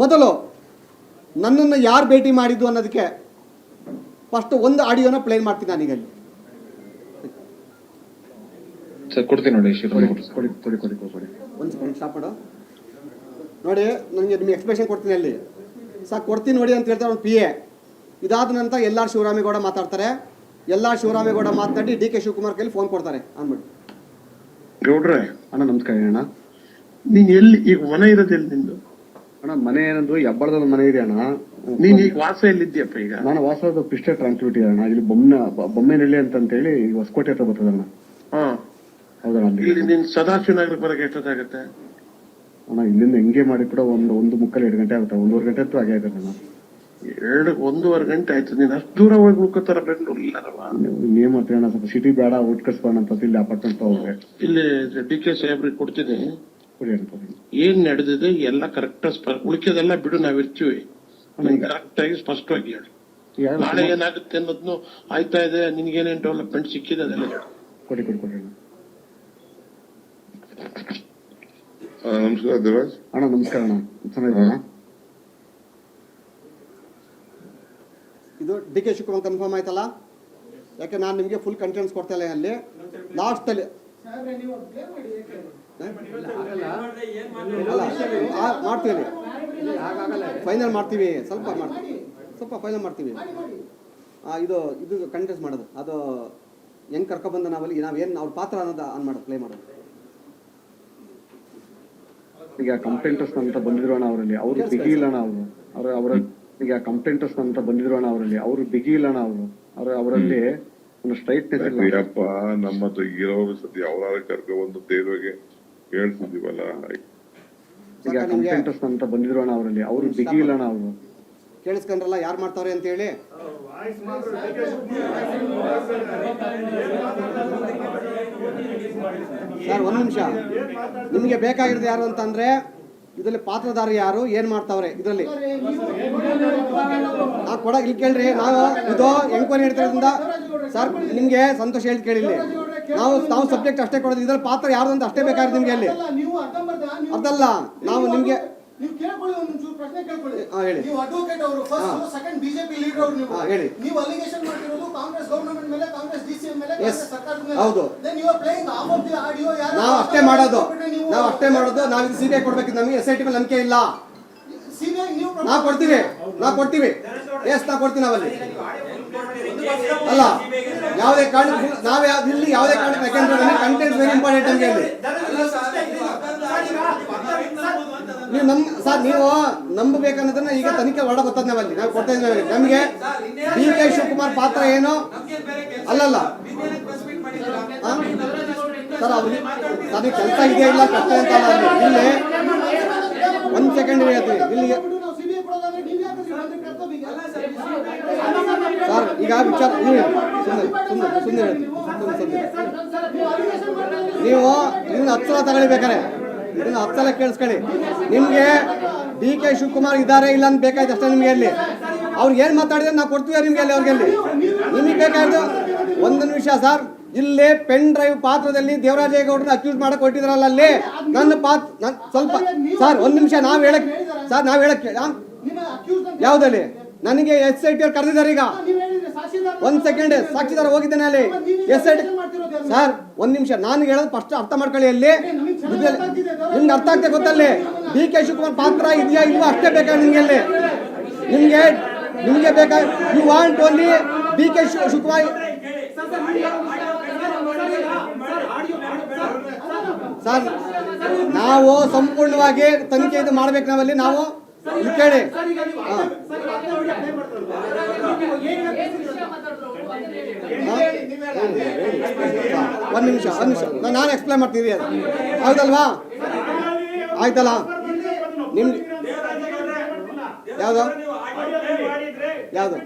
ಮೊದಲು ನನ್ನನ್ನು ಯಾರು ಭೇಟಿ ಮಾಡಿದ್ದು ಅನ್ನೋದಕ್ಕೆ ಫಸ್ಟ್ ಒಂದು ಆಡಿಯೋನ ಪ್ಲೇ ಮಾಡ್ತೀನಿ ನಾನೀಗ ಅಲ್ಲಿ ಸರ್ ಕೊಡ್ತೀನಿ ನೋಡಿ ಒಂದು ಸೆಕೆಂಡ್ ಸ್ಟಾಪ್ ಮಾಡು. ನೋಡಿ ನನಗೆ ನಿಮಗೆ ಎಕ್ಸ್ಪ್ರೆಷನ್ ಕೊಡ್ತೀನಿ ಅಲ್ಲಿ. ಸಾಕು ಕೊಡ್ತೀನಿ ನೋಡಿ ಅಂತ ಹೇಳ್ತಾರೆ ಒಂದು ಪಿ ಎ ಇದಾದ ನಂತರ ಎಲ್ಲ ಶಿವರಾಮೇಗೌಡ ಮಾತಾಡ್ತಾರೆ. ಎಲ್ಲ ಶಿವರಾಮೇಗೌಡ ಮಾತಾಡಿ ಡಿ ಕೆ ಶಿವಕುಮಾರ್ ಕೈಲಿ ಫೋನ್ ಕೊಡ್ತಾರೆ ಅಂದ್ಬಿಟ್ಟು ಗೌಡ್ರೆ. ಅಣ್ಣ ನಮಸ್ಕಾರ ಅಣ್ಣ. ನೀನು ಎಲ್ಲಿ ಈಗ ಮನೆ ಇರೋದು ಎಲ್ಲಿ ನಿಂದು? ಅಣ್ಣ ಮನೆ ಏನಂದ್ರೆ ಹೆಬ್ಬಳದ ಮನೆ ಇದೆ ಅಣ್ಣ. ನೀನ್ ಈಗ ವಾಸ ಎಲ್ಲಿದ್ಯಪ್ಪ ಈಗ? ನಾನು ವಾಸ ಪಿಸ್ಟೆ ಟ್ರಾನ್ಸ್ಪಿಟಿ ಅಣ್ಣ. ಇಲ್ಲಿ ಬೊಮ್ಮನ ಬೊಮ್ಮೆನಹಳ್ಳಿ ಅಂತ ಹೇಳಿ ಹೊಸಕೋಟೆ ಹತ್ರ ಬರ್ತದಣ್ಣ ಹಾ. ಹೌದಣ್ಣ ಇಲ್ಲಿ ನೀನ್ ಸದಾಶಿವ ನಗರ ಬರಕ್ಕೆ ಎಷ್ಟೊತ್ತಾಗತ್ತೆ? ಅಣ್ಣ ಇಲ್ಲಿಂದ ಹೆಂಗೆ ಮಾಡಿ ಕೂಡ ಒಂದು ಒಂದು ಮುಕ್ಕಲ್ ಎರಡು ಗಂಟೆ ಆಗುತ್ತೆ. ಒಂದೂವರೆ ಗಂಟೆ ಅಂತೂ ಆಗೇ ಆಗುತ್ತೆ ಅಣ್ಣ. ಎರಡು ಒಂದೂವರೆ ಗಂಟೆ ಆಯ್ತು. ನೀನ್ ಅಷ್ಟು ದೂರ ಹೋಗಿ ಉಳ್ಕೋತಾರ ಬೆಂಗಳೂರು ಇಲ್ಲಾರವ ಏನ್ ಅಣ್ಣ? ಸ್ವಲ್ಪ ಸಿಟಿ ಬೇಡ ಊಟ ಕಟ್ಸ್ಬೋಣ ಅಂತ ಇಲ್ಲಿ ಅಪಾರ್ಟ್ಮೆಂಟ್ ಹೋಗ್ರೆ ಇಲ್ಲಿ ಡಿ ಕೆ ಸಾಹೇಬ್ರಿಗೆ ಕೊಡ್ತೀನಿ ಏನ್ ನಡೆದಿದೆ ಎಲ್ಲ ಕರೆಕ್ಟ್ ಉಳಿಕೆದೆಲ್ಲ ಬಿಡು ನಾವಿರ್ತೀವಿ ಕರೆಕ್ಟ್ ಆಗಿ ಸ್ಪಷ್ಟವಾಗಿ ಹೇಳು. ನಾಳೆ ಏನಾಗುತ್ತೆ ಅನ್ನೋದ್ನು ಆಯ್ತಾ ಇದೆ ನಿನ್ಗೇನೇನ್ ಡೆವಲಪ್ಮೆಂಟ್ ಸಿಕ್ಕಿದೆ ಅದೆಲ್ಲ ಕೊಡಿ ಕೊಡಿ ಕೊಡಿ ನಮಸ್ಕಾರ ದೇವರಾಜ್. ಅಣ್ಣ ನಮಸ್ಕಾರ ಅಣ್ಣ. ಚೆನ್ನಾಗಿದ್ದೀರಾ? ಇದು ಡಿ ಕೆ ಶಿವಕುಮಾರ್ ಕನ್ಫರ್ಮ್ ಆಯ್ತಲ್ಲ? ಯಾಕೆ ನಾನು ನಿಮಗೆ ಫುಲ್ ಕಂಟೆಂಟ್ಸ್ ಕೊಡ್ತಾ ಇಲ್ಲ ಅಲ್ಲಿ ಲಾಸ್ಟಲ್ಲಿ ಮಾಡ್ತೀವಿ. ಫೈನಲ್ ಮಾಡ್ತೀವಿ. ಸ್ವಲ್ಪ ಮಾಡ್ತೀವಿ. ಸ್ವಲ್ಪ ಫೈನಲ್ ಮಾಡ್ತೀವಿ. ಆ, ಇದು ಇದು ಕಂಟೆಸ್ಟ್ ಮಾಡೋದು. ಅದು ಹೆಂಗ್ ಕರ್ಕೊಬಂದ ನಾವಲ್ಲಿ ನಾವೇನು ಅವ್ರ ಪಾತ್ರ ಅನ್ನೋದು ಆನ್ ಮಾಡೋದು ಪ್ಲೇ ಮಾಡೋದು. ಈಗ ಕಂಪ್ಲೇಂಟರ್ಸ್ ಅಂತ ಬಂದಿರೋಣ ಅಣ್ಣ ಅವರಲ್ಲಿ ಅವರು ಬಿಗಿ ಇಲ್ಲ ಅಣ್ಣ ಅವರು. ಅವ್ರ ಅವರ ಈಗ ಕಂಪ್ಲೇಂಟರ್ಸ್ ಅಂತ ಬಂದಿದ್ರು ಅಣ್ಣ ಅವರಲ್ಲಿ ಅವರು ಬಿಗಿ ಇಲ್ಲ ಅಣ್ಣ ಅವರು. ಅವ್ರ ಅವರಲ್ಲಿ ಸ್ಟ್ರೈಟ್ನೆಸ್ ಇಲ್ಲ. ಅಯ್ಯಪ್ಪ ನಮ್ಮ ಹತ್ರ ಇರೋ ಸತಿ ಕರ್ಕೊ ಕರ್ಕೊಂಡ್ಬಂದು ತೇರುವಿಗೆ ಹೇಳ್ತಿದೀವಲ್ಲ ಈಗ ಅಂತ ಬಂದಿದ್ರು ಅಣ್ಣ ಅವರಲ್ಲಿ. ಅವರು ಬಿಗಿ ಇಲ್ಲ ಅಣ್ಣ ಅವರು ಕೇಳಿಸ್ಕೊಂಡ್ರಲ್ಲ ಯಾರು ಮಾಡ್ತಾರೆ ಅಂತ ಹೇಳಿ. ಸರ್ ಒಂದು ನಿಮಿಷ. ನಿಮಗೆ ಬೇಕಾಗಿರೋದು ಯಾರು ಅಂತಂದ್ರೆ ಇದರಲ್ಲಿ ಪಾತ್ರಧಾರಿ ಯಾರು? ಏನ್ ಮಾಡ್ತಾವ್ರೆ ಇದರಲ್ಲಿ? ನಾ ಕೊಡಕ್ ಇಲ್ಲಿ ಕೇಳ್ರಿ. ನಾವು ಇದು ಎಂಕ್ವೈರಿ ಹೇಳ್ತಿರೋದ್ರಿಂದ ಸರ್ ನಿಮ್ಗೆ ಸಂತೋಷ ಹೇಳಿ ಕೇಳಿಲ್ಲ. ನಾವು ನಾವು ಸಬ್ಜೆಕ್ಟ್ ಅಷ್ಟೇ ಕೊಡೋದು. ಇದ್ರಲ್ಲಿ ಪಾತ್ರ ಯಾರು ಅಂತ ಅಷ್ಟೇ ಬೇಕಾಗಿರೋದು ನಿಮ್ಗೆ ಅಲ್ಲಿ ಅದಲ್ಲ ನಾವು ನಿಮ್ಗೆ ನೀವು ಕೇಳ್ಕೊಳ್ಳಿ ಒಂದು ಚೂರು ಪ್ರಶ್ನೆ ಕೇಳ್ಕೊಳ್ಳಿ. ಹಾ, ಹೇಳಿ. ನೀವು ಅಡ್ವೊಕೇಟ್ ಅವರು ಫಸ್ಟ್ ಸೆಕೆಂಡ್ ಬಿಜೆಪಿ ಲೀಡರ್ ಅವರು ನೀವು. ಹಾ, ಹೇಳಿ. ನೀವು ಅಲಿಗೇಷನ್ ಮಾಡ್ತಿರೋದು ಕಾಂಗ್ರೆಸ್ ಗವರ್ನಮೆಂಟ್ ಮೇಲೆ ಕಾಂಗ್ರೆಸ್ ಡಿಸಿಎಂ ಮೇಲೆ Yes. ಕಾಂಗ್ರೆಸ್ ಸರ್ಕಾರದ ಮೇಲೆ. ಹೌದು. Then you are playing off of the audio ಯಾರು? ನಾವು ಅಷ್ಟೇ ಮಾಡೋದು. ನಾವು ಅಷ್ಟೇ ಮಾಡೋದು. ನಾವು ಇದು ಸಿಬಿಐ ಕೊಡ್ಬೇಕು ನಮಗೆ ಎಸ್ ಐ ಟಿ ಮೇಲೆ ನಂಬಿಕೆ ಇಲ್ಲ. ಸಿಬಿಐ ನೀವು ನಾವು ಕೊಡ್ತೀವಿ. ನಾವು ಕೊಡ್ತೀವಿ. ಎಸ್ ನಾವು ಕೊಡ್ತೀವಿ ನಾವಲ್ಲಿ. ಅಲ್ಲ ಯಾವುದೇ ಕಾರಣ ನಾವು ಇಲ್ಲಿ ಯಾವುದೇ ಕಾರಣಕ್ಕೆ ಯಾಕೆಂದ್ರೆ ನಮಗೆ ಕಂಟೆಂಟ್ ವೆರಿ ಇಂಪಾರ್ಟೆಂಟ್ ನಮಗೆ ಅಲ್ಲಿ ನೀವು ನಮ್ ಸರ್ ನೀವು ನಂಬಬೇಕನ್ನೋದನ್ನ ಈಗ ತನಿಖೆ ಒಳ ಬರ್ತದೆ ನಾವಲ್ಲಿ. ನಾವು ಕೊಡ್ತಾ ಇದ್ದೀವಿ ನಮಗೆ ಡಿ ಕೆ ಶಿವಕುಮಾರ್ ಪಾತ್ರ ಏನು? ಅಲ್ಲಲ್ಲ? ಸರ್ ಅವ್ರಿಗೆ ನನಗೆ ಕೆಲಸ ಇದೆಯಾ ಇಲ್ಲ ಕಷ್ಟ ಅಂತ. ಇಲ್ಲಿ ಒಂದ್ ಸೆಕೆಂಡ್ ಹೇಳ್ತೀವಿ ಇಲ್ಲಿ ಸರ್ ಈಗ ವಿಚಾರ ನೀವು ಸುಮ್ಮನೆ ಸುಮ್ಮನೆ ಸುಮ್ಮನೆ ಸುಮ್ಮನೆ ಸುಮ್ಮನೆ ನೀವು ಇದನ್ನ ಹತ್ತು ಸಲ ತಗೊಳ್ಬೇಕಾರೆ ಇದನ್ನ ಹತ್ತು ಸಲ ಕೇಳಿಸ್ಕೊಳ್ಳಿ. ನಿಮ್ಗೆ ಡಿ ಕೆ ಶಿವಕುಮಾರ್ ಇದ್ದಾರೆ ಇಲ್ಲ ಅಂತ ಬೇಕಾಯ್ತು ಅಷ್ಟೇ ನಿಮ್ಗೆ ಅಲ್ಲಿ. ಅವ್ರು ಏನ್ ಮಾತಾಡಿದ್ರೆ ನಾವು ಕೊಡ್ತೀವಿ ನಿಮ್ಗೆ ಅಲ್ಲಿ ಅವ್ರಿಗೆ ಅಲ್ಲಿ. ನಿಮಗೆ ಬೇಕಾಯ್ತು. ಒಂದು ನಿಮಿಷ ಸರ್, ಇಲ್ಲಿ ಪೆನ್ ಡ್ರೈವ್ ಪಾತ್ರದಲ್ಲಿ ದೇವರಾಜೇಗೌಡರನ್ನ ಅಕ್ಯೂಸ್ ಮಾಡಕ್ ಹೊಟ್ಟಿದ್ರಲ್ಲ ಅಲ್ಲಿ? ನನ್ನ ಪಾತ್ರ ನನ್ ಸ್ವಲ್ಪ ಸರ್, ಒಂದ್ ನಿಮಿಷ ನಾವ್ ಹೇಳಕ್ ಸರ್, ನಾವ್ ಹೇಳಕ್ ಯಾವ್ದಲ್ಲಿ? ನನಗೆ ಎಸ್ ಐ ಟಿ ಅವ್ರು ಕರೆದಿದ್ದಾರೆ ಈಗ. ಒಂದ್ ಸೆಕೆಂಡ್, ಸಾಕ್ಷಿದಾರ ಹೋಗಿದ್ದೇನೆ ಅಲ್ಲಿ. ಎಸ್ ಐ ಟಿ ಸರ್, ಒಂದ್ ನಿಮಿಷ, ನಾನು ಹೇಳೋದು ಫಸ್ಟ್ ಅರ್ಥ ಮಾಡ್ಕೊಳ್ಳಿ ಅಲ್ಲಿ. ನಿಮ್ಗೆ ಅರ್ಥ ಆಗ್ತದೆ ಗೊತ್ತಲ್ಲಿ? ಡಿ ಕೆ ಶಿವಕುಮಾರ್ ಪಾತ್ರ ಇದೆಯಾ ಇಲ್ವಾ ಅಷ್ಟೇ ಬೇಕಾ ನಿಮಗೆ ಅಲ್ಲಿ ನಿಮಗೆ ನಿಮಗೆ ಬೇಕಾ you want only D K Shivakumar sir ನಾವು ಸಂಪೂರ್ಣವಾಗಿ ತನಿಖೆ ಇದು ಮಾಡ್ಬೇಕು ನಾವಲ್ಲಿ ನಾವು ಕೇಳಿ ಒಂದು ನಿಮಿಷ ಒಂದ್ ನಿಮಿಷ ನಾನು ಎಕ್ಸ್ಪ್ಲೈನ್ ಮಾಡ್ತೀನಿ ಅದು ಹೌದಲ್ವಾ ಆಯ್ತಲ್ಲ ನಿಮ್ಗೆ ಯಾವ್ದು? ಯಾವ್ದು?